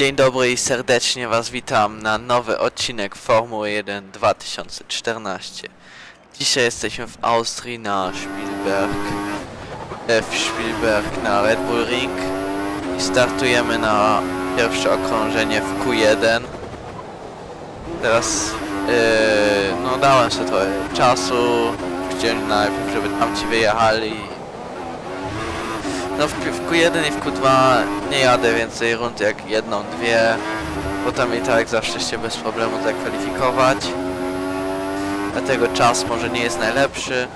Dzień dobry i serdecznie Was witam na nowy odcinek Formuły 1 2014. Dzisiaj jesteśmy w Austrii na Spielberg, e, w Spielberg na Red Bull Ring i startujemy na pierwsze okrążenie w Q1. Teraz e, no dałem sobie trochę czasu, chciałem najpierw, żeby tamci wyjechali no w, w Q1 i w Q2 nie jadę więcej rund jak jedną, dwie, bo tam i tak zawsze się bez problemu zakwalifikować. Dlatego czas może nie jest najlepszy,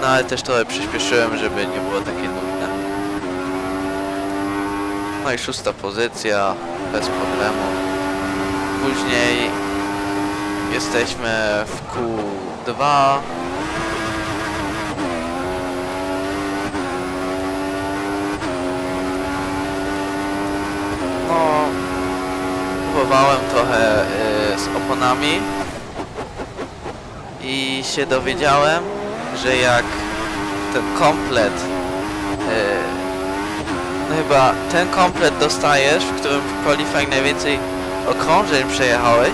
no ale też trochę przyspieszyłem, żeby nie było takie nudne. No i szósta pozycja, bez problemu. Później jesteśmy w Q2, No, próbowałem trochę oponami i się dowiedziałem, że jak ten komplet, y, no chyba ten komplet dostajesz, w którym w qualifying najwięcej okrążeń przejechałeś,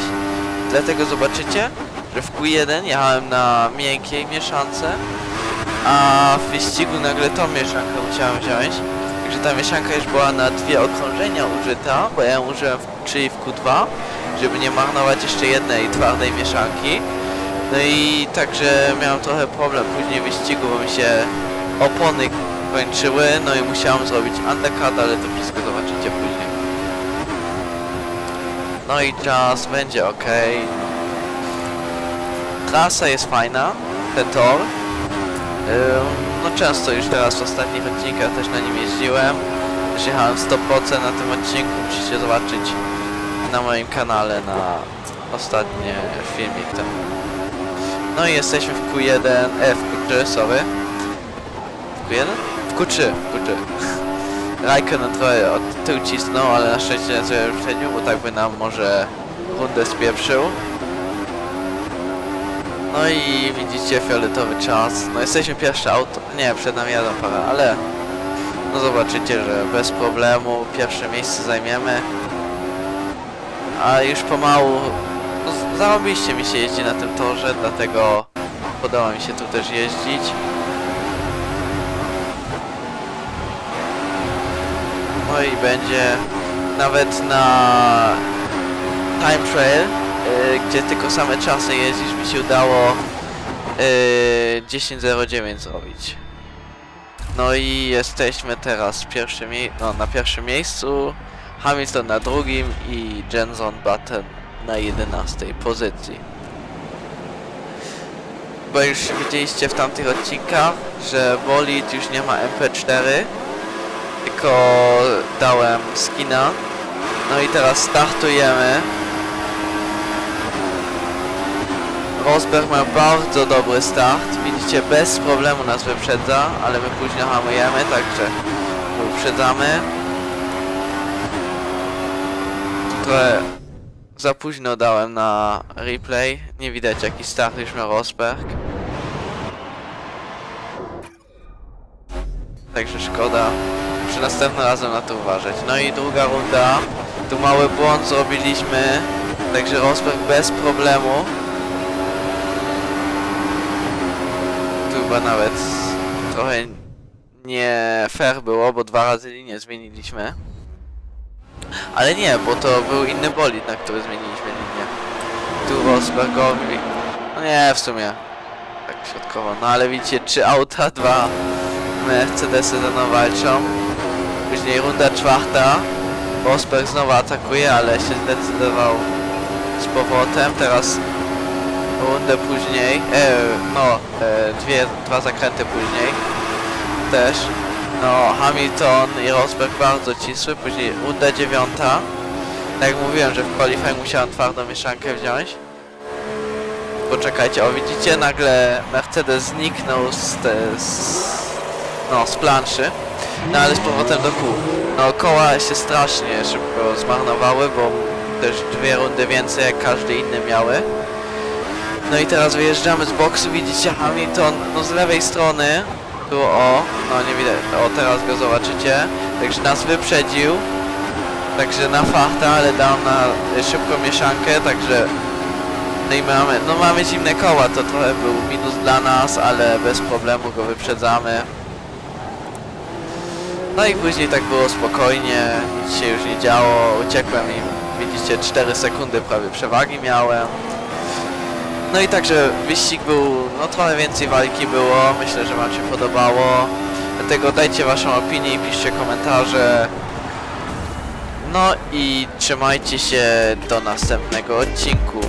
dlatego zobaczycie, że w Q1 jechałem na miękkiej mieszance, a w wyścigu nagle tą mieszankę musiałem wziąć. Że ta mieszanka już była na dwie okrążenia użyta, bo ja ją użyłem w, czyli w Q2, żeby nie marnować jeszcze jednej twardej mieszanki. No i także miałem trochę problem później w wyścigu, bo mi się opony kończyły, no i musiałem zrobić undercut, ale to wszystko zobaczycie później. No i czas będzie ok. Trasa jest fajna, ten tor. No często już teraz w ostatnich odcinkach też na nim jeździłem. Jechałem 100% na tym odcinku, musicie zobaczyć na moim kanale na ostatni filmik tam. No i jesteśmy w Q1, e w Q3, sorry. W Q1? W Q3, w Q3. Raikkonen trochę od tyłu cisnął, ale na szczęście sobie wyprzedził, bo tak by nam może rundę spieprzył. No i widzicie fioletowy czas. No jesteśmy pierwsze auto. Nie, przed nami jadą parę, ale no zobaczycie, że bez problemu pierwsze miejsce zajmiemy. A już pomału zarobiście mi się jeździ na tym torze, dlatego podoba mi się tu też jeździć. No i będzie nawet na time trail, y, gdzie tylko same czasy jeździsz, mi się udało y, 10.09 zrobić. No i jesteśmy teraz no, na pierwszym miejscu, Hamilton na drugim i Jenson Button na 11 pozycji. Bo już widzieliście w tamtych odcinkach, że bolid już nie ma MP4, tylko dałem skina. No i teraz startujemy. Rosberg ma bardzo dobry start. Widzicie, bez problemu nas wyprzedza, ale my później hamujemy, także wyprzedzamy. Trochę za późno dałem na replay. Nie widać jaki start już miał Rosberg. Także szkoda. Muszę następnym razem na to uważać. No i druga runda. Tu mały błąd zrobiliśmy. Także Rosberg bez problemu. Tu chyba nawet trochę nie fair było, bo dwa razy linię zmieniliśmy. Ale nie, bo to był inny bolid, na który zmieniliśmy linię. Tu Rosbergowi... No nie, w sumie. Tak środkowo. No ale widzicie, trzy auta, dwa Mercedesy ze mną walczą. Później runda czwarta. Rosberg znowu atakuje, ale się zdecydował z powrotem. Teraz rundę później, e, no, e, dwie, dwa zakręty później też. No, Hamilton i Rosberg bardzo cisły, później runda dziewiąta. Tak jak mówiłem, że w qualifying musiałem twardą mieszankę wziąć. Poczekajcie, o widzicie, nagle Mercedes zniknął z, te, z, no, z planszy. No ale z powrotem do kół. No koła się strasznie szybko zmarnowały, bo też dwie rundy więcej jak każdy inny miały. No i teraz wyjeżdżamy z boksu, widzicie Hamilton, no z lewej strony, tu o, no nie widać, o teraz go zobaczycie, także nas wyprzedził, także na farta, ale dał na y, szybką mieszankę, także no i mamy, no mamy zimne koła, to trochę był minus dla nas, ale bez problemu go wyprzedzamy. No i później tak było spokojnie, nic się już nie działo, uciekłem i widzicie 4 sekundy prawie przewagi miałem. No i także wyścig był, no trochę więcej walki było, myślę, że wam się podobało. Dlatego dajcie waszą opinię i piszcie komentarze. No i trzymajcie się do następnego odcinku.